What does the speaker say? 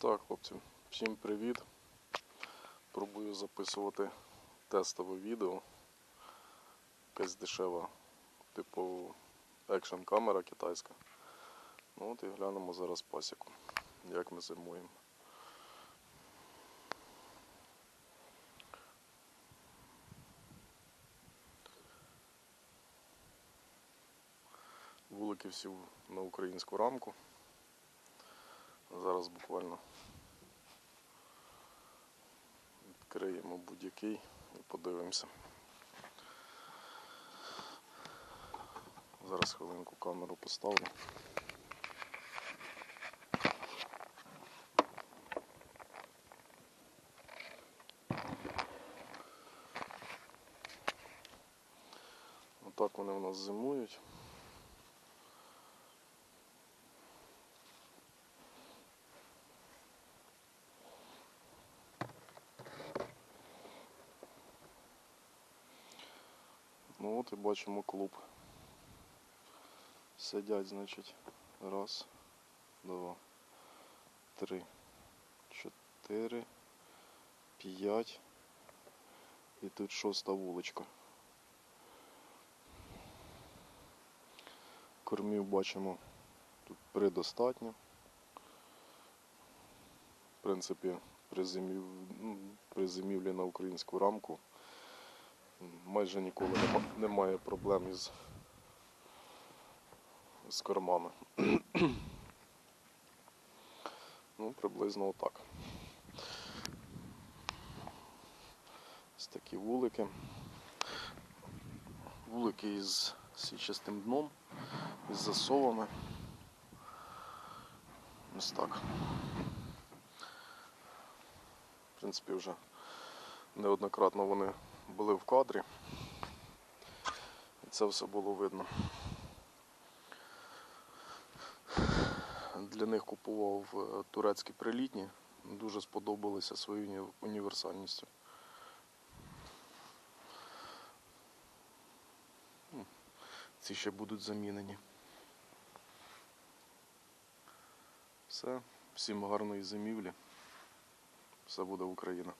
Так, хлопці, всім привіт. Пробую записувати тестове відео. Якась дешева, типу екшн камера китайська. Ну от і глянемо зараз пасіку, як ми зимуємо. Вулики всі на українську рамку. Зараз буквально відкриємо будь-який і подивимося. Зараз хвилинку камеру поставлю. Отак вони в нас зимують. Ну от і бачимо клуб. Сидять, значить, раз, два, три, чотири, п'ять. І тут шоста вуличка. Кормів бачимо тут предостатньо. В принципі, при, зимів... ну, при зимівлі на українську рамку майже ніколи немає проблем із, з кормами. ну, приблизно отак. Ось такі вулики. Вулики із січастим дном, із засовами. Ось так. В принципі, вже неоднократно вони були в кадрі. І це все було видно. Для них купував е, турецькі прилітні. Дуже сподобалися своєю універсальністю. Ці ще будуть замінені. Все. Всім гарної зимівлі. Все буде Україна.